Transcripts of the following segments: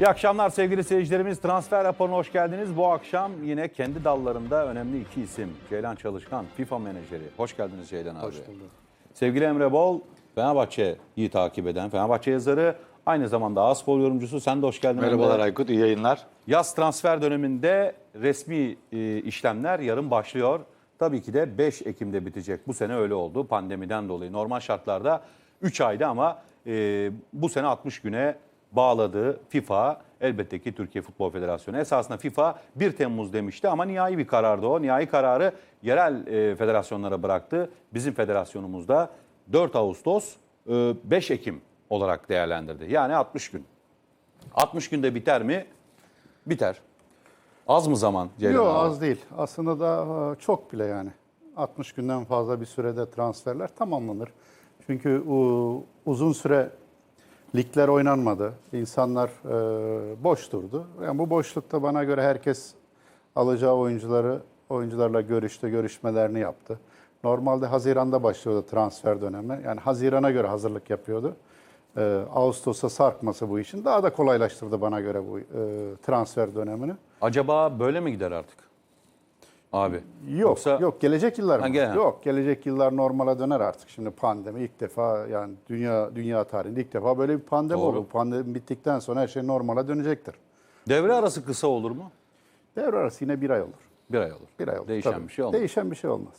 İyi akşamlar sevgili seyircilerimiz. Transfer raporuna hoş geldiniz. Bu akşam yine kendi dallarında önemli iki isim. Ceylan Çalışkan, FIFA menajeri. Hoş geldiniz Ceylan abi. Hoş bulduk. Sevgili Emre Bol, Fenerbahçe'yi takip eden, Fenerbahçe yazarı, aynı zamanda A-Spor yorumcusu. Sen de hoş geldin. Merhabalar Emre. Aykut, iyi yayınlar. Yaz transfer döneminde resmi e, işlemler yarın başlıyor. Tabii ki de 5 Ekim'de bitecek. Bu sene öyle oldu pandemiden dolayı. Normal şartlarda 3 ayda ama e, bu sene 60 güne bağladı FIFA. Elbette ki Türkiye Futbol Federasyonu. Esasında FIFA 1 Temmuz demişti ama nihai bir karardı o. Nihai kararı yerel e, federasyonlara bıraktı. Bizim federasyonumuzda 4 Ağustos, e, 5 Ekim olarak değerlendirdi. Yani 60 gün. 60 günde biter mi? Biter. Az mı zaman Yok az değil. Aslında da e, çok bile yani. 60 günden fazla bir sürede transferler tamamlanır. Çünkü uzun süre ligler oynanmadı. İnsanlar e, boş durdu. Yani bu boşlukta bana göre herkes alacağı oyuncuları oyuncularla görüştü, görüşmelerini yaptı. Normalde Haziran'da başlıyordu transfer dönemi. Yani Haziran'a göre hazırlık yapıyordu. E, Ağustos'a sarkması bu işin daha da kolaylaştırdı bana göre bu e, transfer dönemini. Acaba böyle mi gider artık? Abi. Yok, Yoksa yok gelecek yıllar Ha, mı? gene. Yok, gelecek yıllar normale döner artık. Şimdi pandemi ilk defa yani dünya dünya tarihinde ilk defa böyle bir pandemi Doğru. oldu. Pandemi bittikten sonra her şey normale dönecektir. devre arası kısa olur mu? Devre arası yine bir ay olur. Bir ay olur. Bir ay olur. Değişen tabii. bir şey olmaz. Değişen bir şey olmaz.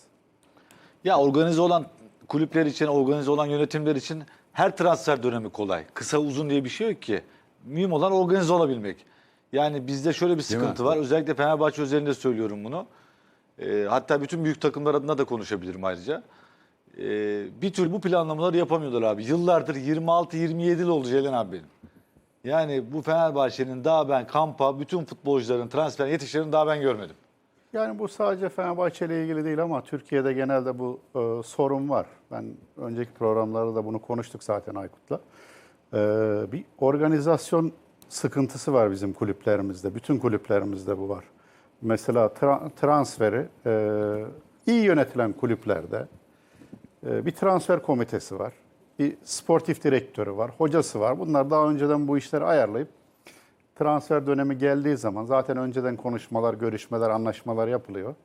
Ya organize olan kulüpler için, organize olan yönetimler için her transfer dönemi kolay. Kısa uzun diye bir şey yok ki. Mühim olan organize olabilmek. Yani bizde şöyle bir sıkıntı var. Özellikle Fenerbahçe özelinde söylüyorum bunu. Ee, hatta bütün büyük takımlar adına da konuşabilirim ayrıca. Ee, bir tür bu planlamaları yapamıyorlar abi. Yıllardır 26-27 yıl oldu Ceylan abi benim. Yani bu Fenerbahçe'nin daha ben kampa, bütün futbolcuların transfer yetişlerini daha ben görmedim. Yani bu sadece Fenerbahçe ile ilgili değil ama Türkiye'de genelde bu e, sorun var. Ben önceki programlarda da bunu konuştuk zaten Aykut'la. E, bir organizasyon sıkıntısı var bizim kulüplerimizde. Bütün kulüplerimizde bu var. Mesela tra- transferi e, iyi yönetilen kulüplerde e, bir transfer komitesi var. Bir sportif direktörü var, hocası var. Bunlar daha önceden bu işleri ayarlayıp transfer dönemi geldiği zaman zaten önceden konuşmalar, görüşmeler, anlaşmalar yapılıyor.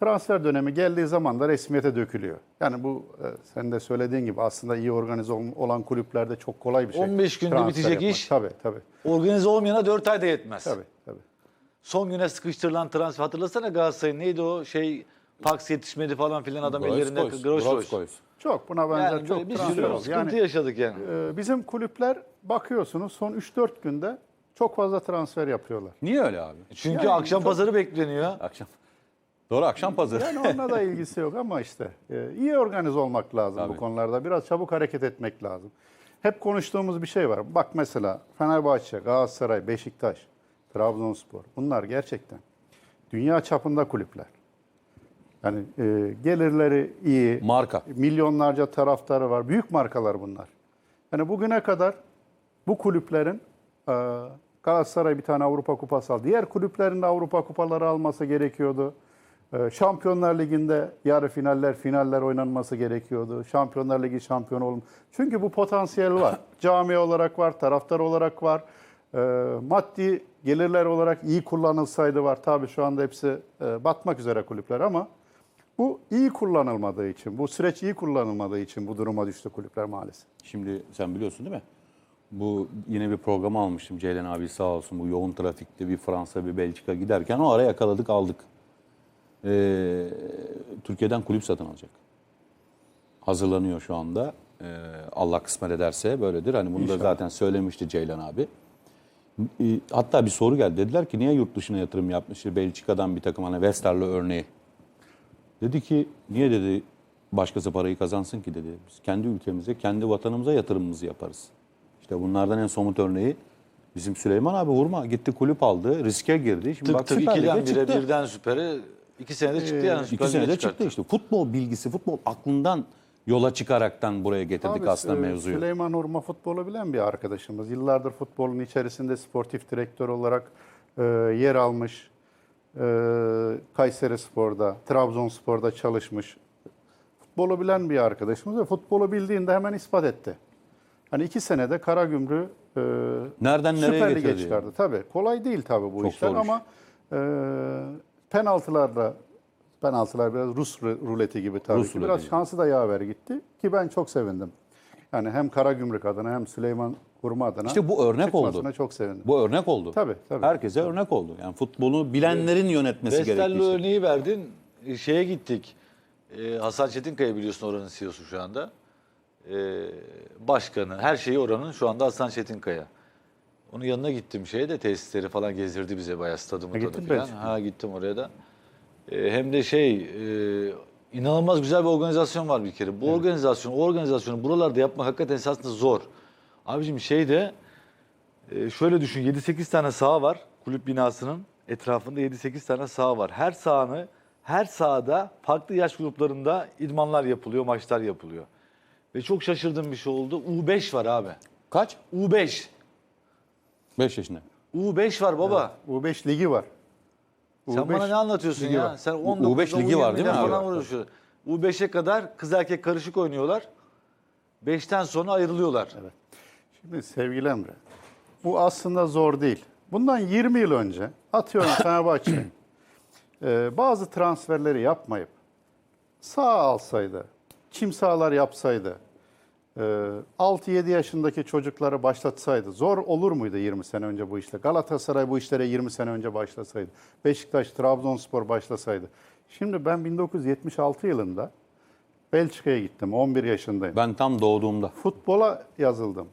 Transfer dönemi geldiği zaman da resmiyete dökülüyor. Yani bu e, sen de söylediğin gibi aslında iyi organize ol- olan kulüplerde çok kolay bir şey. 15 günde Transfer bitecek yapmak. iş. Tabii tabii. Organize olmayana 4 ayda yetmez. Tabii tabii. Son güne sıkıştırılan transfer hatırlasana Galatasaray'ın neydi o şey Pax yetişmedi falan filan adam ellerinde Gross Gross. Çok buna benzer Yani çok bir transfer sürü sıkıntı Yani yaşadık yani. e, bizim kulüpler bakıyorsunuz son 3-4 günde çok fazla transfer yapıyorlar. Niye öyle abi? Çünkü yani akşam çok- pazarı bekleniyor. Akşam. Doğru akşam pazarı. Yani onunla da ilgisi yok ama işte e, iyi organize olmak lazım Tabii. bu konularda. Biraz çabuk hareket etmek lazım. Hep konuştuğumuz bir şey var. Bak mesela Fenerbahçe, Galatasaray, Beşiktaş, Trabzonspor. Bunlar gerçekten dünya çapında kulüpler. Yani e, gelirleri iyi, Marka. milyonlarca taraftarı var. Büyük markalar bunlar. Yani bugüne kadar bu kulüplerin e, Galatasaray bir tane Avrupa Kupası aldı. Diğer kulüplerin de Avrupa Kupaları alması gerekiyordu. E, Şampiyonlar Ligi'nde yarı finaller, finaller oynanması gerekiyordu. Şampiyonlar Ligi şampiyonu olun. Çünkü bu potansiyel var. Cami olarak var, taraftar olarak var. E, maddi gelirler olarak iyi kullanılsaydı var. Tabii şu anda hepsi e, batmak üzere kulüpler ama bu iyi kullanılmadığı için, bu süreç iyi kullanılmadığı için bu duruma düştü kulüpler maalesef. Şimdi sen biliyorsun değil mi? Bu yine bir program almıştım Ceylan abi sağ olsun. Bu yoğun trafikte bir Fransa bir Belçika giderken o ara yakaladık aldık. Ee, Türkiye'den kulüp satın alacak. Hazırlanıyor şu anda. Ee, Allah kısmet ederse böyledir. Hani bunu da İnşallah. zaten söylemişti Ceylan abi. Ee, Hatta bir soru geldi. Dediler ki niye yurt dışına yatırım yapmış? Belçika'dan bir takım hani Westerlo örneği. Dedi ki niye dedi başkası parayı kazansın ki dedi. Biz kendi ülkemize, kendi vatanımıza yatırımımızı yaparız. İşte bunlardan en somut örneği bizim Süleyman abi vurma gitti kulüp aldı, riske girdi. Şimdi Tık bak tık ikiden bire birden süpere iki senede çıktı yani. Süper İki senede çıktı işte. Futbol bilgisi, futbol aklından yola çıkaraktan buraya getirdik Abi, aslında e, mevzuyu. Süleyman Urma futbolu bilen bir arkadaşımız. Yıllardır futbolun içerisinde sportif direktör olarak e, yer almış. E, Kayseri Spor'da, Trabzonspor'da çalışmış. Futbolu bilen bir arkadaşımız ve futbolu bildiğinde hemen ispat etti. Hani iki senede Karagümrük e, Nereden nereye Süper Lig'e çıkardı. Tabii kolay değil tabii bu Çok işler zor iş. ama e, penaltılarla penaltılar biraz Rus ru- ruleti gibi tabii Rus ki. ruleti Biraz gibi. şansı da yaver gitti ki ben çok sevindim. Yani hem Karagümrük adına hem Süleyman Kurma adına İşte bu örnek oldu. çok sevindim. Bu örnek oldu. Tabii, tabii. Herkese örnek oldu. Yani futbolu bilenlerin yönetmesi gerektiği Bestello şey. örneği verdin. E, Şeye gittik. E, Hasan Çetinkaya biliyorsun oranın CEO'su şu anda. E, başkanı, her şeyi oranın şu anda Hasan Çetinkaya. Onun yanına gittim şeye de tesisleri falan gezdirdi bize bayağı stadımı Ha, tadı falan. Ha gittim oraya da. E, hem de şey e, inanılmaz güzel bir organizasyon var bir kere. Bu organizasyon, o organizasyonu buralarda yapmak hakikaten esasında zor. Abicim şeyde e, şöyle düşün 7-8 tane saha var kulüp binasının etrafında 7-8 tane saha var. Her sahanı her sahada farklı yaş gruplarında idmanlar yapılıyor, maçlar yapılıyor. Ve çok şaşırdığım bir şey oldu. U5 var abi. Kaç? U5. 5 yaşında. U5 var baba. U5 ligi var. Sen U5 bana ne anlatıyorsun ligi ya? var. Sen U- 19 U5 ligi var değil mi abi? Falan uğraşıyorsun. U5'e kadar kız erkek karışık oynuyorlar. 5'ten sonra ayrılıyorlar. Şimdi sevgili Emre, bu aslında zor değil. Bundan 20 yıl önce atıyorum Fenerbahçe e, bazı transferleri yapmayıp sağ alsaydı, çim sahalar yapsaydı, 6-7 yaşındaki çocukları başlatsaydı zor olur muydu 20 sene önce bu işle? Galatasaray bu işlere 20 sene önce başlasaydı. Beşiktaş, Trabzonspor başlasaydı. Şimdi ben 1976 yılında Belçika'ya gittim. 11 yaşındayım. Ben tam doğduğumda. Futbola yazıldım.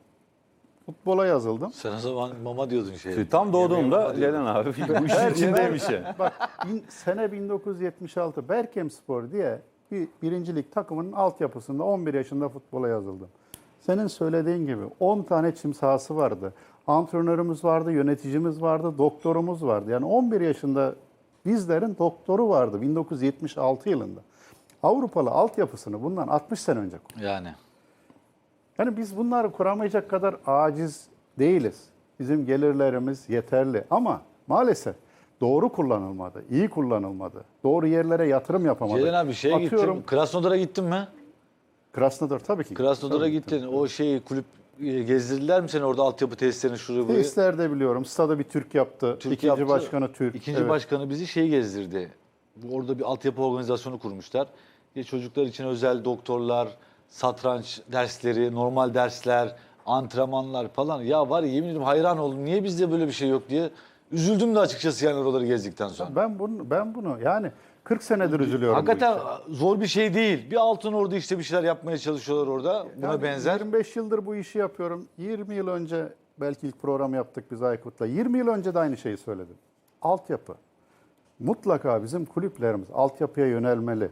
Futbola yazıldım. Sen o zaman mama diyordun şey. Tam doğduğumda Ceylan abi bu işin içindeymiş ya. Bak bin- sene 1976 Berkem Spor diye bir birincilik takımının altyapısında 11 yaşında futbola yazıldım. Senin söylediğin gibi 10 tane çim sahası vardı. Antrenörümüz vardı, yöneticimiz vardı, doktorumuz vardı. Yani 11 yaşında bizlerin doktoru vardı 1976 yılında. Avrupalı altyapısını bundan 60 sene önce kurdu. Yani. Yani biz bunları kuramayacak kadar aciz değiliz. Bizim gelirlerimiz yeterli ama maalesef doğru kullanılmadı, iyi kullanılmadı. Doğru yerlere yatırım yapamadık. Ceylan abi şeye Atıyorum, gittim. Krasnodar'a gittin mi? Krasnodar tabii ki. Krasnodar'a Tabii, gittin. O şeyi kulüp e, gezdirdiler mi seni orada altyapı tesislerini şuraya buraya? Tesislerde biliyorum. Stada bir Türk yaptı. Türk İkinci yaptı. başkanı Türk. İkinci Evet. başkanı bizi şey gezdirdi. Orada bir altyapı organizasyonu kurmuşlar. Ya çocuklar için özel doktorlar, satranç dersleri, normal dersler, antrenmanlar falan. Ya var ya yemin ederim hayran oldum. Niye bizde böyle bir şey yok diye. Üzüldüm de açıkçası yani oraları gezdikten sonra. Ben bunu ben bunu yani 40 senedir üzülüyorum. Hakikaten zor bir şey değil. Bir altın orada işte bir şeyler yapmaya çalışıyorlar orada. Buna Yani benzer. 25 yıldır bu işi yapıyorum. 20 yıl önce belki ilk program yaptık biz Aykut'la. 20 yıl önce de aynı şeyi söyledim. Altyapı. Mutlaka bizim kulüplerimiz altyapıya yönelmeli.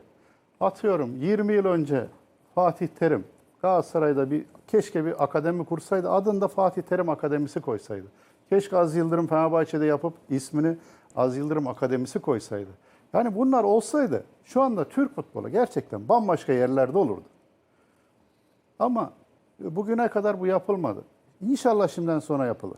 Atıyorum 20 yıl önce Fatih Terim Galatasaray'da bir keşke bir akademi kursaydı. Adını da Fatih Terim Akademisi koysaydı. Keşke Az Yıldırım Fenerbahçe'de yapıp ismini Az Yıldırım Akademisi koysaydı. Yani bunlar olsaydı şu anda Türk futbolu gerçekten bambaşka yerlerde olurdu. Ama bugüne kadar bu yapılmadı. İnşallah şimdiden sonra yapılır.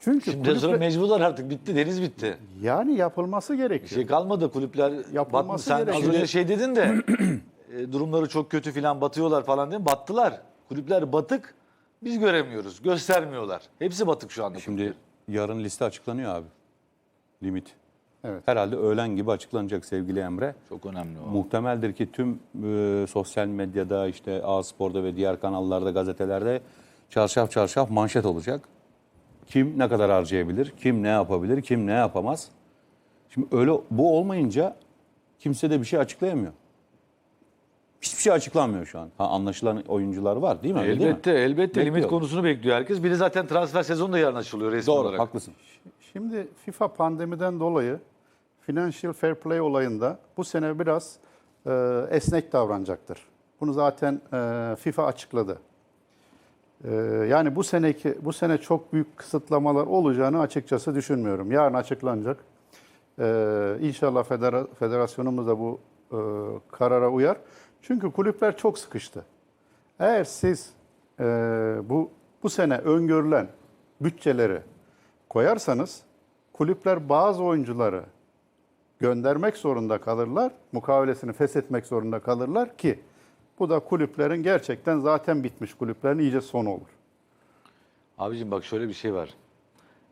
Çünkü sonra kulüple- mecburlar artık. Bitti. Deniz bitti. yani yapılması Bir gerekiyor. şey kalmadı kulüpler Yapılması batmış. Sen az gerekiyor. önce şey dedin de e, durumları çok kötü filan batıyorlar falan değil mi? Battılar. Kulüpler batık. Biz göremiyoruz. Göstermiyorlar. Hepsi batık şu anda. Şimdi yarın liste açıklanıyor abi. Limit. Evet. Herhalde öğlen gibi açıklanacak sevgili Emre. Çok önemli o. Muhtemeldir ki tüm e, sosyal medyada işte A-Spor'da ve diğer kanallarda, gazetelerde çarşaf çarşaf manşet olacak. Kim ne kadar harcayabilir, kim ne yapabilir, kim ne yapamaz. Şimdi öyle bu olmayınca kimse de bir şey açıklayamıyor. Hiçbir şey açıklanmıyor şu an. Ha, anlaşılan oyuncular var değil mi? Öyle değil mi? Elbette, elbette limit Bekliyor. konusunu bekliyor herkes. Bir de zaten transfer sezonu da yarın açılıyor resmi Doğru, olarak. haklısın. Şimdi FIFA pandemiden dolayı Financial Fair Play olayında bu sene biraz e, esnek davranacaktır. Bunu zaten e, FIFA açıkladı. E, yani bu seneki bu sene çok büyük kısıtlamalar olacağını açıkçası düşünmüyorum. Yarın açıklanacak. E, inşallah federa, federasyonumuz da bu e, karara uyar. Çünkü kulüpler çok sıkıştı. Eğer siz e, bu bu sene öngörülen bütçeleri koyarsanız kulüpler bazı oyuncuları göndermek zorunda kalırlar, mukavelesini feshetmek zorunda kalırlar ki bu da kulüplerin gerçekten zaten bitmiş kulüplerin iyice sonu olur. Abicim bak şöyle bir şey var.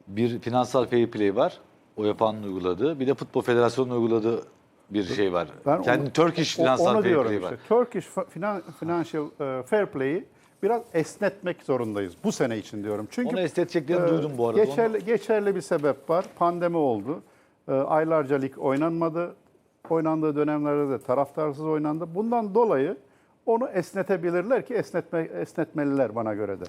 Bir finansal fair play var. UEFA'nın uyguladığı. Bir de Futbol Federasyonu'nun uyguladığı bir şey var. Ben Kendi onu- Turkish finansal fair play işte. var. Turkish finan- Financial e, Fair Play'i biraz esnetmek zorundayız bu sene için diyorum. Çünkü Onu esneteceklerini e, duydum bu arada. Geçerli, geçerli bir sebep var. Pandemi oldu. E, aylarca lig oynanmadı. Oynandığı dönemlerde de taraftarsız oynandı. Bundan dolayı onu esnetebilirler ki esnetme, esnetmeliler bana göre de.